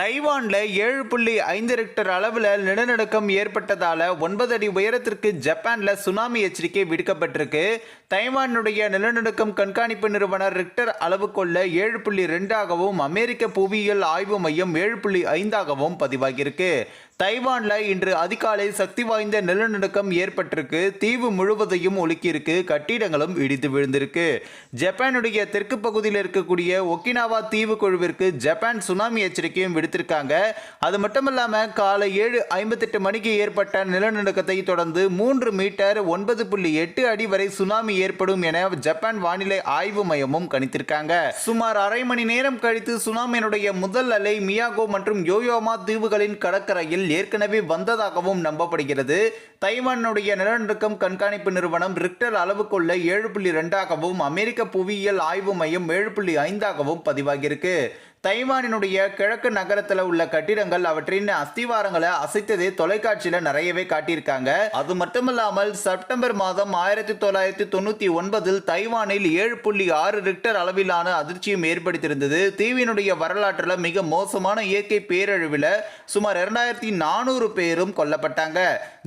தைவானில் ஏழு புள்ளி ஐந்து ரெக்டர் அளவில் நிலநடுக்கம் ஏற்பட்டதால் ஒன்பது அடி உயரத்திற்கு ஜப்பானில் சுனாமி எச்சரிக்கை விடுக்கப்பட்டிருக்கு. தைவானுடைய நிலநடுக்கம் கண்காணிப்பு நிறுவனர் ரிக்டர் அளவுகொள்ள ஏழு புள்ளி ரெண்டாகவும் அமெரிக்க புவியியல் ஆய்வு மையம் ஏழு புள்ளி ஐந்தாகவும் பதிவாகியிருக்கு. தைவான்ல இன்று அதிகாலை சக்தி வாய்ந்த நிலநடுக்கம் ஏற்பட்டிருக்கு. தீவு முழுவதையும் ஒழுக்கியிருக்கு கட்டிடங்களும் இடித்து விழுந்திருக்கு. ஜப்பானுடைய தெற்கு பகுதியில் இருக்கக்கூடிய ஒக்கினாவா தீவு குழுவிற்கு ஜப்பான் சுனாமி எச்சரிக்கையும் விடுத்திருக்காங்க. அது மட்டும் காலை ஏழு ஐம்பத்தெட்டு மணிக்கு ஏற்பட்ட நிலநடுக்கத்தை தொடர்ந்து மூன்று மீட்டர் ஒன்பது புள்ளி எட்டு அடி வரை சுனாமி ஏற்படும் என ஜப்பான் வானிலை ஆய்வு மையமும் கணித்திருக்காங்க. சுமார் அரை மணி நேரம் கழித்து சுனாமியினுடைய முதல் அலை மியாகோ மற்றும் யோயோமா தீவுகளின் கடற்கரையில் ஏற்கனவே வந்ததாகவும் நம்பப்படுகிறது. தைவானுடைய நிலநடுக்கம் கண்காணிப்பு நிறுவனம் ரிக்டர் அளவுக்குள்ள ஏழு புள்ளி ரெண்டாகவும் அமெரிக்க புவியியல் ஆய்வு மையம் ஏழு புள்ளி ஐந்தாகவும் பதிவாகியிருக்கு. தைவானினுடைய கிழக்கு நகரத்தில் உள்ள கட்டிடங்கள் அவற்றின் அஸ்திவாரங்களை அசைத்ததே தொலைக்காட்சியில் நிறையவே காட்டியிருக்காங்க. அது மட்டுமல்லாமல் செப்டம்பர் மாதம் ஆயிரத்தி தொள்ளாயிரத்தி தொண்ணூத்தி ஒன்பதில் தைவானில் ஏழு புள்ளி ஆறு ரிக்டர் அளவிலான அதிர்ச்சியும் ஏற்படுத்தியிருந்தது. தீவினுடைய வரலாற்றில் மிக மோசமான இயற்கை பேரழிவில் சுமார் இரண்டாயிரத்தி நானூறு பேரும் கொல்லப்பட்டாங்க.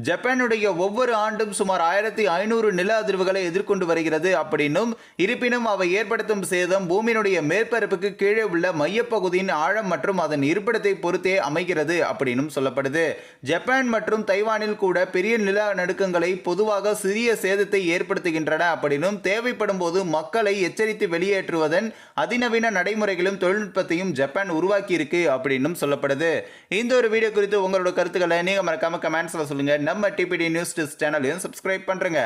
ஜப்பானுடைய ஒவ்வொரு ஆண்டும் சுமார் ஆயிரத்தி ஐநூறு நில அதிர்வுகளை எதிர்கொண்டு வருகிறது. அப்படின்னும் இருப்பினும் அவை ஏற்படுத்தும் சேதம் பூமியினுடைய மேற்பரப்புக்கு கீழே உள்ள மைய பகுதியின் ஆழம் மற்றும் அதன் இருப்பிடத்தை பொறுத்தே அமைகிறது அப்படின்னும் சொல்லப்படுது. ஜப்பான் மற்றும் தைவானில் கூட பெரிய நிலநடுக்கங்களை பொதுவாக சிறிய சேதத்தை ஏற்படுத்துகின்றன அப்படின்னும் தேவைப்படும் போது மக்களை எச்சரித்து வெளியேற்றுவதன் அதிநவீன நடைமுறைகளும் தொழில்நுட்பத்தையும் ஜப்பான் உருவாக்கி இருக்கு அப்படின்னும் சொல்லப்படுது. இந்த ஒரு வீடியோ குறித்து உங்களோட கருத்துக்களை நீங்க மறக்காம கமெண்ட்ஸ்ல சொல்லுங்க. நம்ம டிபிடி நியூஸ் சேனலையும் சப்ஸ்கிரைப் பண்றேங்க.